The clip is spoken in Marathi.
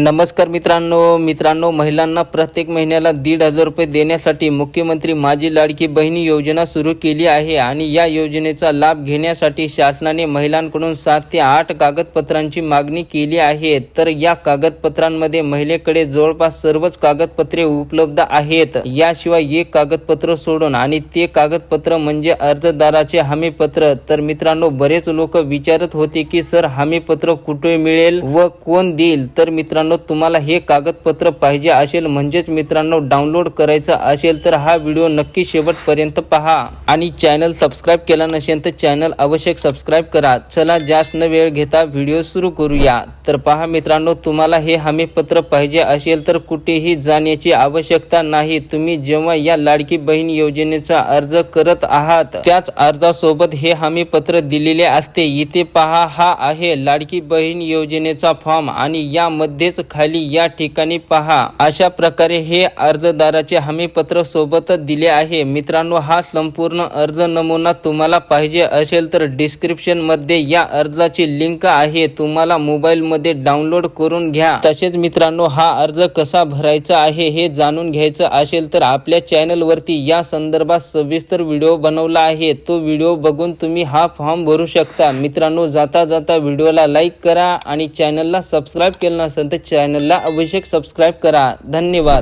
नमस्कार मित्रांनो मित्रांनो महिलांना प्रत्येक महिन्याला दीड हजार रुपये देण्यासाठी मुख्यमंत्री माझी लाडकी बहिणी योजना सुरू केली आहे आणि या योजनेचा लाभ घेण्यासाठी शासनाने महिलांकडून सात ते आठ कागदपत्रांची मागणी केली आहे. तर या कागदपत्रांमध्ये महिलेकडे जवळपास सर्वच कागदपत्रे उपलब्ध आहेत. याशिवाय एक कागदपत्र सोडून आणि ते कागदपत्र म्हणजे अर्जदाराचे हमीपत्र. तर मित्रांनो बरेच लोक विचारत होते की सर हमीपत्र कुठे मिळेल व कोण देईल? तर मित्रांनो तुम्हाला हे कागदपत्र पाहिजे असेल म्हणजेच मित्रांनो डाउनलोड करायचं असेल तर हा व्हिडिओ नक्की शेवटपर्यंत पहा. आणि चॅनल सबस्क्राईब केला नसेल तर चॅनल आवश्यक सबस्क्राईब करा. चला जास्त न वेळ घेता व्हिडिओ सुरू करूया. तर पहा मित्रांनो तुम्हाला हे हमीपत्र पाहिजे असेल तर कुठेही जाण्याची आवश्यकता नाही. तुम्ही जेव्हा या लाडकी बहीण योजनेचा अर्ज करत आहात त्याच अर्जासोबत हे हमीपत्र दिलेले असते. इथे पहा हा आहे लाडकी बहीण योजनेचा फॉर्म आणि यामध्येच खाली या ठिकाणी पहा. अशा प्रकारे हे अर्जदाराचे हमीपत्र सोबतच दिले आहे. मित्रांनो हा संपूर्ण अर्ज नमुना तुम्हाला पाहिजे असेल तर डिस्क्रिप्शनमध्ये या अर्जाची लिंक आहे. तुम्हाला मोबाईल मध्ये डाउनलोड करून घ्या. तसेच मित्रांनो हा अर्ज कसा भरायचा आहे हे जाणून घ्यायचं असेल तर आपल्या चॅनल वरती या संदर्भात सविस्तर व्हिडिओ बनवला आहे. तो व्हिडिओ बघून तुम्ही हा फॉर्म भरू शकता. मित्रांनो जाता जाता व्हिडिओला लाईक करा आणि चॅनलला सबस्क्राईब केलं नसेल तर चॅनलला आवश्यक सबस्क्राईब करा. धन्यवाद.